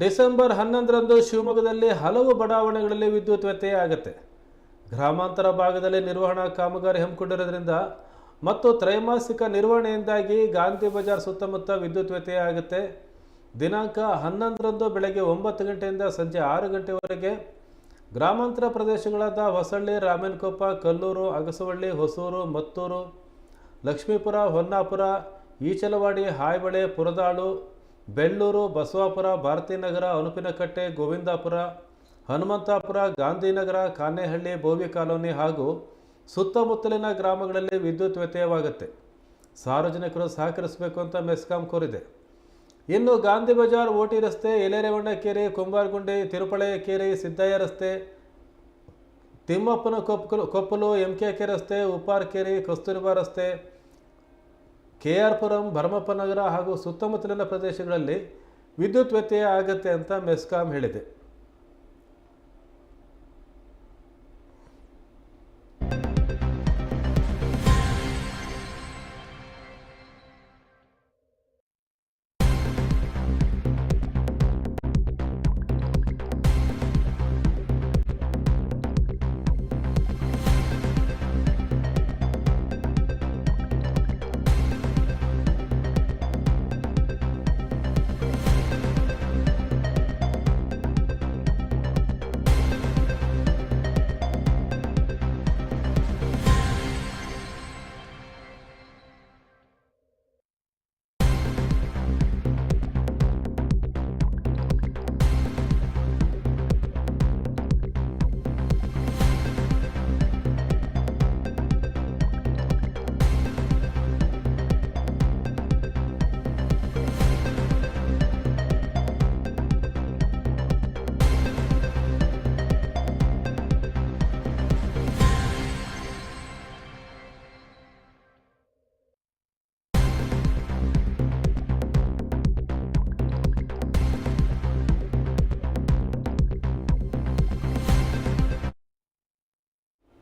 December ಹನ್ನೊಂದರಂದು ಶಿವಮೊಗ್ಗದಲ್ಲಿ ಹಲವು ಬಡಾವಣೆಗಳಲ್ಲಿ ವಿದ್ಯುತ್ ವ್ಯತ್ಯಯ ಆಗುತ್ತೆ. ಗ್ರಾಮಾಂತರ ಭಾಗದಲ್ಲಿ ನಿರ್ವಹಣಾ ಕಾಮಗಾರಿ ಹಮ್ಮಿಕೊಂಡಿರೋದ್ರಿಂದ ಮತ್ತು ತ್ರೈಮಾಸಿಕ ನಿರ್ವಹಣೆಯಿಂದಾಗಿ ಗಾಂಧಿ ಬಜಾರ್ ಸುತ್ತಮುತ್ತ ವಿದ್ಯುತ್ ವ್ಯತ್ಯಯ ಆಗುತ್ತೆ. ದಿನಾಂಕ ಹನ್ನೊಂದರಂದು ಬೆಳಗ್ಗೆ ಒಂಬತ್ತು ಗಂಟೆಯಿಂದ ಸಂಜೆ ಆರು ಗಂಟೆವರೆಗೆ ಗ್ರಾಮಾಂತರ ಪ್ರದೇಶಗಳಾದ ಹೊಸಳ್ಳಿ, ರಾಮನಕೊಪ್ಪ, ಕಲ್ಲೂರು, ಅಗಸವಳ್ಳಿ, ಹೊಸೂರು, ಮತ್ತೂರು, ಲಕ್ಷ್ಮೀಪುರ, ಹೊನ್ನಾಪುರ, ಈಚಲವಾಡಿ, ಹಾಯ್ಬಳೆ, ಪುರದಾಳು ಬೆಳ್ಳೂರು, ಬಸವಾಪುರ, ಭಾರತೀನಗರ, ಅನುಪಿನಕಟ್ಟೆ, ಗೋವಿಂದಾಪುರ, ಹನುಮಂತಾಪುರ, ಗಾಂಧಿನಗರ, ಕಾನೇಹಳ್ಳಿ, ಬೋವಿ ಕಾಲೋನಿ ಹಾಗೂ ಸುತ್ತಮುತ್ತಲಿನ ಗ್ರಾಮಗಳಲ್ಲಿ ವಿದ್ಯುತ್ ವ್ಯತ್ಯಯವಾಗುತ್ತೆ. ಸಾರ್ವಜನಿಕರು ಸಹಕರಿಸಬೇಕು ಅಂತ ಮೆಸ್ಕಾಂ ಕೋರಿದೆ. ಇನ್ನು ಗಾಂಧಿ ಬಜಾರ್ ಓಟಿ ರಸ್ತೆ ಎಲೆರೆವಣ್ಣ ಕೆರೆ ಕುಂಬಾರಗುಂಡಿ, ತಿರುಪಳೆ ಕೆರೆ, ಸಿದ್ದಯ್ಯ ರಸ್ತೆ, ತಿಮ್ಮಪ್ಪನ Koppalu Koppalu M K K ರಸ್ತೆ, ಉಪ್ಪಾರ್ಕೇರಿ, ಕಸ್ತೂರಿಬಾ ರಸ್ತೆ ಕೆ ಆರ್ ಪುರಂ ಹಾಗೂ ಸುತ್ತಮುತ್ತಲಿನ ಪ್ರದೇಶಗಳಲ್ಲಿ ವಿದ್ಯುತ್ ವ್ಯತ್ಯಯ ಆಗುತ್ತೆ ಅಂತ ಮೆಸ್ಕಾಂ ಹೇಳಿದೆ.